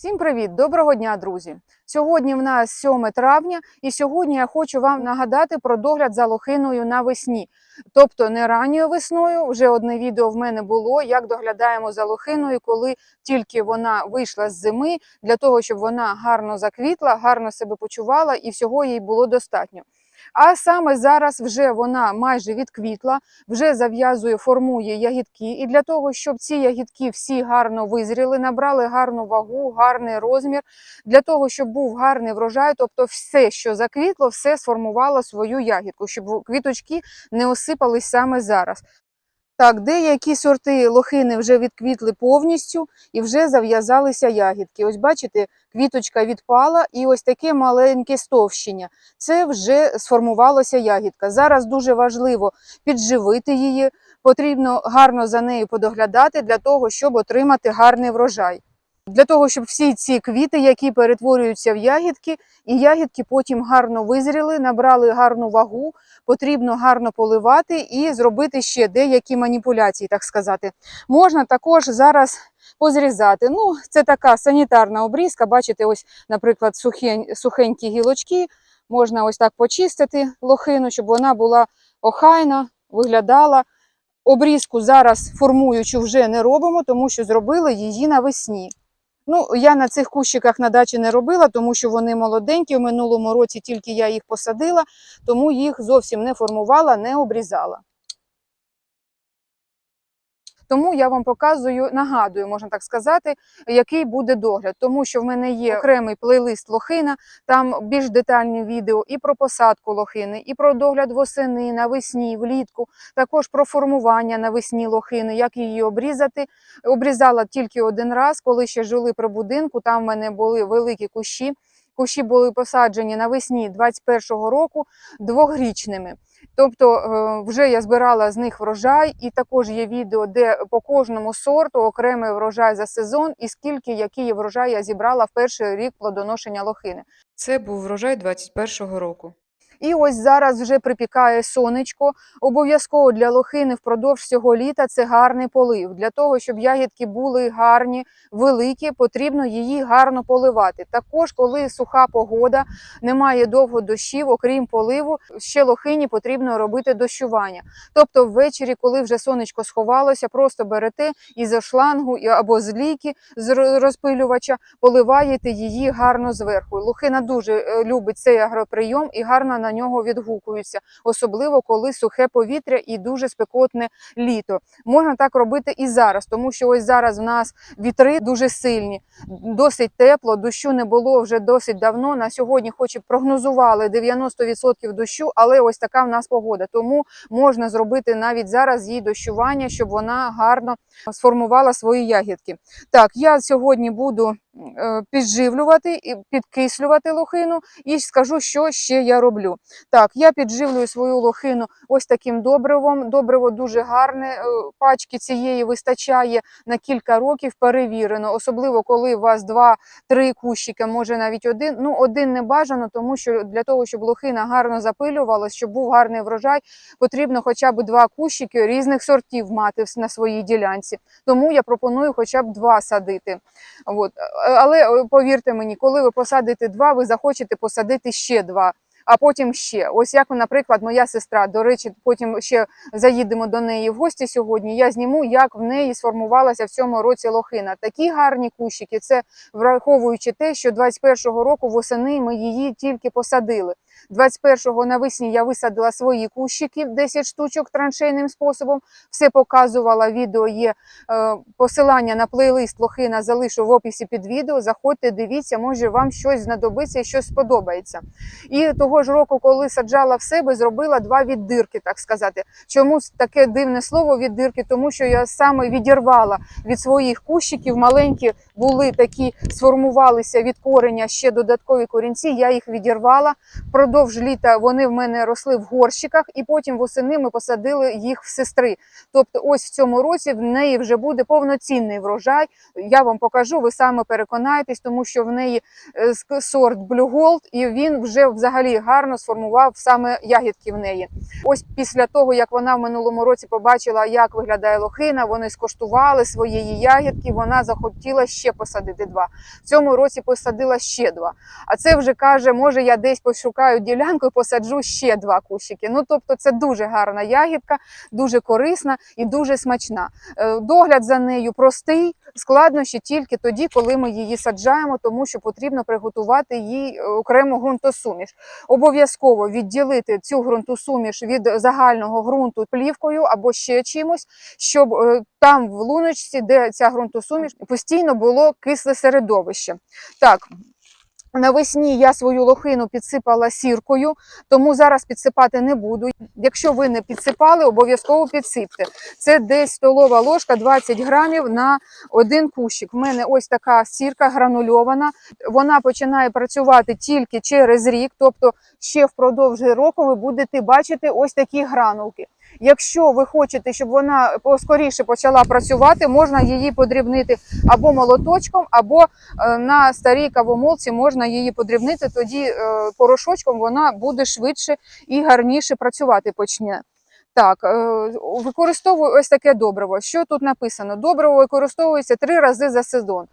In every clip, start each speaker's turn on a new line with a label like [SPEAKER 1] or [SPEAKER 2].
[SPEAKER 1] Всім привіт! Доброго дня, друзі! Сьогодні в нас 7 травня, і сьогодні я хочу вам нагадати про догляд за лохиною навесні. Тобто не ранньою весною, вже одне відео в мене було, як доглядаємо за лохиною, коли тільки вона вийшла з зими, для того, щоб вона гарно заквітла, гарно себе почувала і всього їй було достатньо. А саме зараз вже вона майже відквітла, вже зав'язує, формує ягідки. І для того, щоб ці ягідки всі гарно визріли, набрали гарну вагу, гарний розмір, для того, щоб був гарний врожай, тобто все, що заквітло, все сформувало свою ягідку, щоб квіточки не осипались саме зараз. Так, деякі сорти лохини вже відквітли повністю і вже зав'язалися ягідки. Ось бачите, квіточка відпала і ось таке маленьке стовщення. Це вже сформувалася ягідка. Зараз дуже важливо підживити її, потрібно гарно за нею подоглядати для того, щоб отримати гарний врожай. Для того, щоб всі ці квіти, які перетворюються в ягідки, і ягідки потім гарно визріли, набрали гарну вагу, потрібно гарно поливати і зробити ще деякі маніпуляції, так сказати. Можна також зараз позрізати. Ну, це така санітарна обрізка. Бачите, ось, наприклад, сухень, сухенькі гілочки. Можна ось так почистити лохину, щоб вона була охайна, виглядала. Обрізку зараз формуючу вже не робимо, тому що зробили її навесні. Ну, я на цих кущиках на дачі не робила, тому що вони молоденькі. В минулому році тільки я їх посадила, тому їх зовсім не формувала, не обрізала. Тому я вам показую, нагадую, можна так сказати, який буде догляд, тому що в мене є окремий плейлист лохина, там більш детальні відео і про посадку лохини, і про догляд восени, навесні, влітку, також про формування навесні лохини, як її обрізати. Обрізала тільки один раз, коли ще жили при будинку. Там в мене були великі кущі. Кущі були посаджені навесні 21-го року двохрічними. Тобто е, вже я збирала з них врожай, і також є відео, де по кожному сорту окремий врожай за сезон, і скільки який врожай я зібрала в перший рік плодоношення лохини. Це був врожай 21-го року. І ось зараз вже припікає сонечко. Обов'язково для лохини впродовж цього літа це гарний полив. Для того, щоб ягідки були гарні, великі, потрібно її гарно поливати. Також, коли суха погода, немає довго дощів, окрім поливу, ще лохині потрібно робити дощування. Тобто, ввечері, коли вже сонечко сховалося, просто берете із шлангу або з ліки з розпилювача, поливаєте її гарно зверху. Лохина дуже е, любить цей агроприйом і гарно на нього відгукується, особливо коли сухе повітря і дуже спекотне літо. Можна так робити і зараз, тому що ось зараз в нас вітри дуже сильні, досить тепло, дощу не було вже досить давно. На сьогодні, хоч і прогнозували 90% дощу, але ось така в нас погода. Тому можна зробити навіть зараз її дощування, щоб вона гарно сформувала свої ягідки. Так, я сьогодні буду підживлювати і підкислювати лохину, і скажу, що ще я роблю. Так, я підживлюю свою лохину ось таким добривом. Добриво дуже гарне, е, пачки цієї вистачає на кілька років, перевірено, особливо коли у вас два-три кущики, може навіть один. Ну, один не бажано, тому що для того, щоб лохина гарно запилювалась, щоб був гарний врожай, потрібно хоча б два кущики різних сортів мати на своїй ділянці. Тому я пропоную хоча б два садити. От. Е, Але е, повірте мені, коли ви посадите два, ви захочете посадити ще два. А потім ще. Ось як, наприклад, моя сестра, до речі, потім ще заїдемо до неї в гості сьогодні. Я зніму, як в неї сформувалася в цьому році лохина. Такі гарні кущики. Це враховуючи те, що 21-го року восени ми її тільки посадили. 21-го навесні я висадила свої кущики, 10 штучок траншейним способом. Все показувала. Відео є е, посилання на плейлист Лохина залишу в описі під відео. Заходьте, дивіться, може вам щось знадобиться щось сподобається. І того ж року, коли саджала в себе, зробила два віддирки, так сказати. Чому таке дивне слово віддирки? Тому що я саме відірвала від своїх кущиків маленькі були такі, сформувалися від кореня ще додаткові корінці. Я їх відірвала, впродовж літа вони в мене росли в горщиках, і потім восени ми посадили їх в сестри. Тобто, ось в цьому році в неї вже буде повноцінний врожай. Я вам покажу, ви саме переконаєтесь, тому що в неї е, сорт Gold, і він вже взагалі гарно сформував саме ягідки в неї. Ось після того, як вона в минулому році побачила, як виглядає лохина, вони скоштували своєї ягідки. Вона захотіла ще посадити два. В цьому році посадила ще два. А це вже каже, може я десь пошукаю ділянку і посаджу ще два кущики. Ну тобто, це дуже гарна ягідка, дуже корисна і дуже смачна. Е, Догляд за нею простий, складнощі тільки тоді, коли ми її саджаємо, тому що потрібно приготувати їй е, окрему ґрунтосуміш. Обов'язково відділити цю ґрунтосуміш від загального ґрунту плівкою або ще чимось, щоб е, там в луночці, де ця ґрунтосуміш, постійно було кисле середовище. Так. Навесні я свою лохину підсипала сіркою, тому зараз підсипати не буду. Якщо ви не підсипали, обов'язково підсипте. Це десь столова ложка 20 грамів на один кущик. В мене ось така сірка гранульована. Вона починає працювати тільки через рік, тобто ще впродовж року ви будете бачити ось такі гранулки. Якщо ви хочете, щоб вона поскоріше почала працювати, можна її подрібнити або молоточком, або е, на старій кавомолці можна її подрібнити. Тоді е, порошочком вона буде швидше і гарніше працювати почне. Так, е, використовую ось таке добриво. Що тут написано? Добриво використовується три рази за сезон: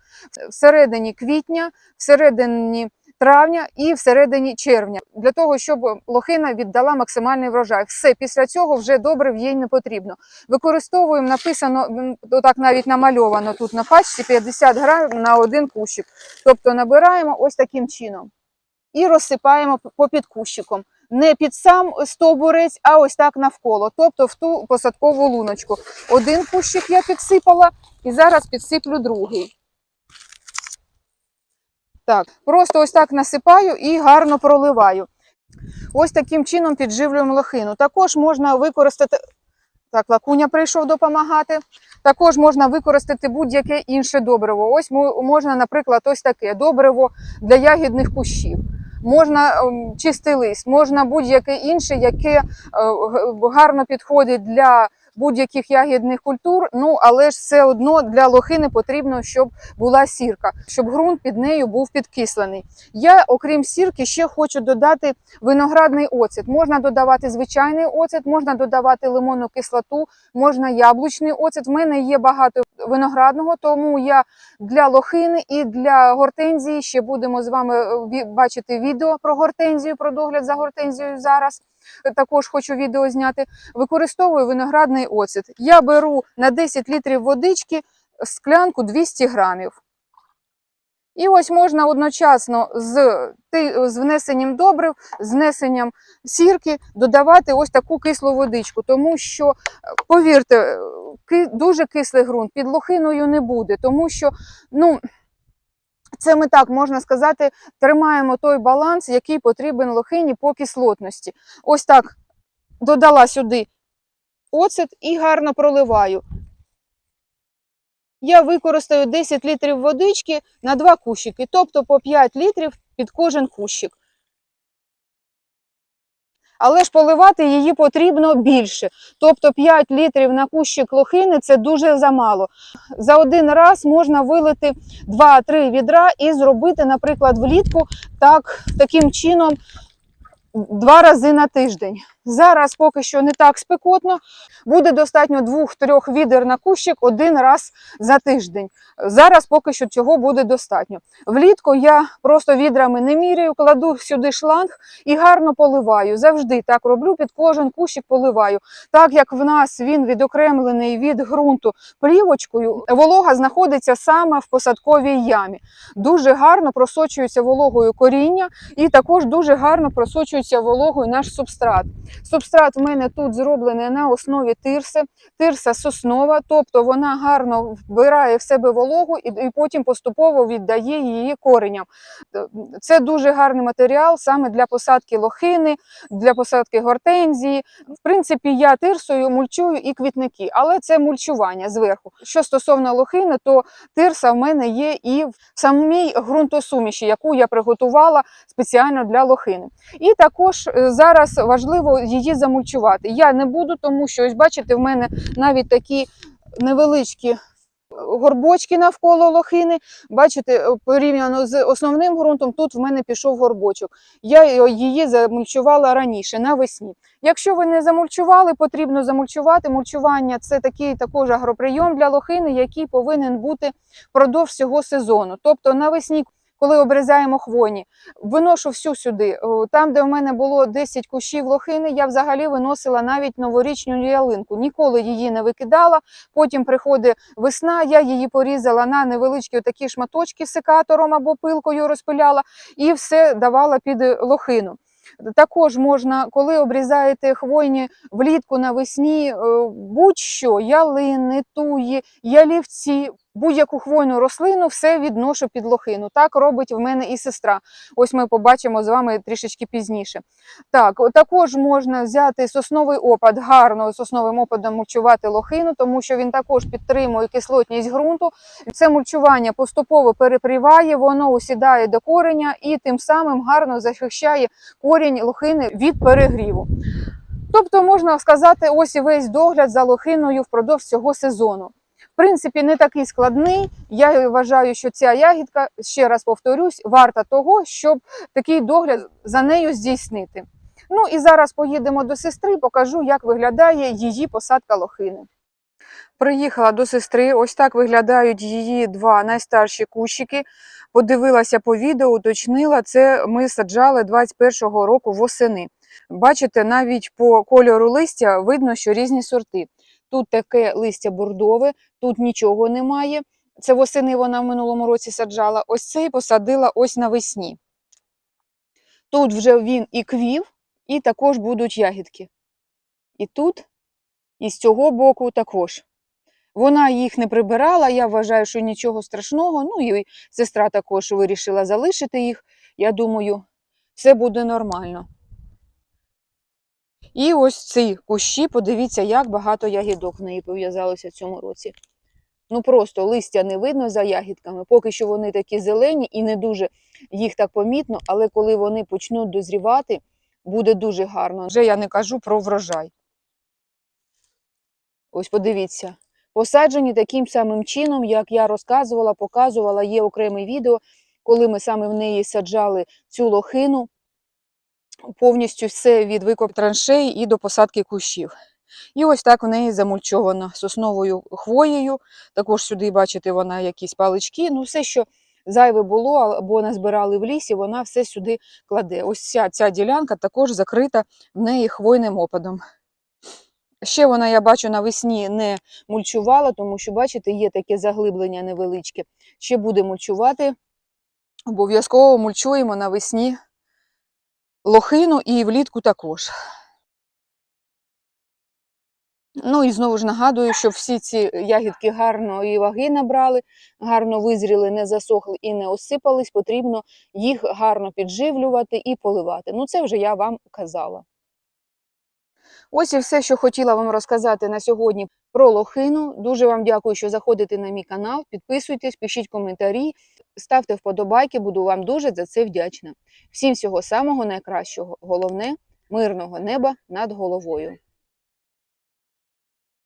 [SPEAKER 1] всередині квітня, всередині травня і всередині червня, для того, щоб лохина віддала максимальний врожай. Все після цього вже добрив їй не потрібно. Використовуємо написано отак навіть намальовано тут на пачці 50 грамів на один кущик. Тобто набираємо ось таким чином і розсипаємо попід кущиком. Не під сам стовбурець, а ось так навколо, тобто в ту посадкову луночку. Один кущик я підсипала і зараз підсиплю другий. Так, просто ось так насипаю і гарно проливаю. Ось таким чином підживлюємо лохину. Також можна використати. Так, лакуня прийшов допомагати. Також можна використати будь-яке інше добриво. Ось можна, наприклад, ось таке добриво для ягідних кущів. Можна ем, чистий лист, можна будь-яке інше, яке е, гарно підходить для будь-яких ягідних культур. Ну але ж все одно для лохини потрібно, щоб була сірка, щоб ґрунт під нею був підкислений. Я, окрім сірки, ще хочу додати виноградний оцет. Можна додавати звичайний оцет, можна додавати лимонну кислоту, можна яблучний оцет. В мене є багато виноградного, тому я для лохини і для гортензії ще будемо з вами е, бачити відео про гортензію, про догляд за гортензією зараз. Також хочу відео зняти. Використовую виноградний оцет. Я беру на 10 літрів водички склянку 200 грамів. І ось можна одночасно з, з внесенням добрив, з внесенням сірки додавати ось таку кислу водичку, тому що, повірте, дуже кислий ґрунт під лохиною не буде, тому що ну, це ми так можна сказати, тримаємо той баланс, який потрібен лохині по кислотності. Ось так додала сюди оцет і гарно проливаю. Я використаю 10 літрів водички на два кущики, тобто по 5 літрів під кожен кущик. Але ж поливати її потрібно більше. Тобто 5 літрів на кущик лохини це дуже замало. За один раз можна вилити 2-3 відра і зробити, наприклад, влітку так, таким чином два рази на тиждень. Зараз поки що не так спекотно. Буде достатньо двох-трьох відер на кущик один раз за тиждень. Зараз поки що цього буде достатньо. Влітку я просто відрами не міряю, кладу сюди шланг і гарно поливаю. Завжди так роблю, під кожен кущик поливаю. Так як в нас він відокремлений від ґрунту плівочкою, волога знаходиться саме в посадковій ямі. Дуже гарно просочується вологою коріння і також дуже гарно просочується вологою наш субстрат. Субстрат в мене тут зроблений на основі тирси, тирса соснова, тобто вона гарно вбирає в себе вологу і, потім поступово віддає її кореням. Це дуже гарний матеріал саме для посадки лохини, для посадки гортензії. В принципі, я тирсою мульчую і квітники, але це мульчування зверху. Що стосовно лохини, то тирса в мене є і в самій ґрунтосуміші, яку я приготувала спеціально для лохини. І також е, зараз важливо її замульчувати. Я не буду, тому що ось бачите, в мене навіть такі невеличкі горбочки навколо лохини. Бачите, е, порівняно з основним ґрунтом, тут в мене пішов горбочок. Я її замульчувала раніше, навесні. Якщо ви не замульчували, потрібно замульчувати. Мульчування це такий також агроприйом для лохини, який повинен бути впродовж всього сезону. Тобто навесні, коли обрізаємо хвойні, виношу всю сюди. Там, де в мене було 10 кущів лохини, я взагалі виносила навіть новорічну ялинку. Ніколи її не викидала. Потім приходить весна, я її порізала на невеличкі такі шматочки секатором або пилкою розпиляла і все давала під лохину. Також можна, коли обрізаєте хвойні влітку навесні, е, будь-що, ялини, туї, ялівці, будь-яку хвойну рослину, все відношу під лохину. Так робить в мене і сестра. Ось ми побачимо з вами трішечки пізніше. Так, також можна взяти сосновий опад, гарно сосновим опадом мульчувати лохину, тому що він також підтримує кислотність ґрунту. Це мульчування поступово перепріває, воно усідає до кореня і тим самим гарно захищає корінь лохини від перегріву. Тобто, можна сказати, ось і весь догляд за лохиною впродовж цього сезону. Принципі, не такий складний. Я вважаю, що ця ягідка, ще раз повторюсь, варта того, щоб такий догляд за нею здійснити. Ну і зараз поїдемо до сестри, покажу, як виглядає її посадка лохини. Приїхала до сестри, ось так виглядають її два найстарші кущики. Подивилася по відео, уточнила, це ми саджали 21-го року восени. Бачите, навіть по кольору листя видно, що різні сорти. Тут таке листя бордове, тут нічого немає. Це восени вона в минулому році саджала. Ось цей посадила ось навесні. Тут вже він і квів, і також будуть ягідки. І тут, і з цього боку також. Вона їх не прибирала, я вважаю, що нічого страшного. Ну і сестра також вирішила залишити їх. Я думаю, все буде нормально. І ось ці кущі, подивіться, як багато ягідок в неї пов'язалося в цьому році. Ну просто листя не видно за ягідками. Поки що вони такі зелені і не дуже їх так помітно, але коли вони почнуть дозрівати, буде дуже гарно. Вже я не кажу про врожай. Ось подивіться. Посаджені таким самим чином, як я розказувала, показувала, є окреме відео, коли ми саме в неї саджали цю лохину, повністю все від викоп траншей і до посадки кущів. І ось так в неї замульчовано сосновою хвоєю. Також сюди, бачите, вона якісь палички. Ну, все, що зайве було або назбирали в лісі, вона все сюди кладе. Ось ця, ця ділянка також закрита в неї хвойним опадом. Ще вона, я бачу, навесні не мульчувала, тому що, бачите, є таке заглиблення невеличке. Ще буде мульчувати. Обов'язково мульчуємо навесні лохину і влітку також. Ну і знову ж нагадую, що всі ці ягідки гарної ваги набрали, гарно визріли, не засохли і не осипались, потрібно їх гарно підживлювати і поливати. Ну, це вже я вам казала. Ось і все, що хотіла вам розказати на сьогодні про лохину. Дуже вам дякую, що заходите на мій канал. Підписуйтесь, пишіть коментарі, ставте вподобайки, буду вам дуже за це вдячна. Всім всього самого найкращого. Головне мирного неба над головою.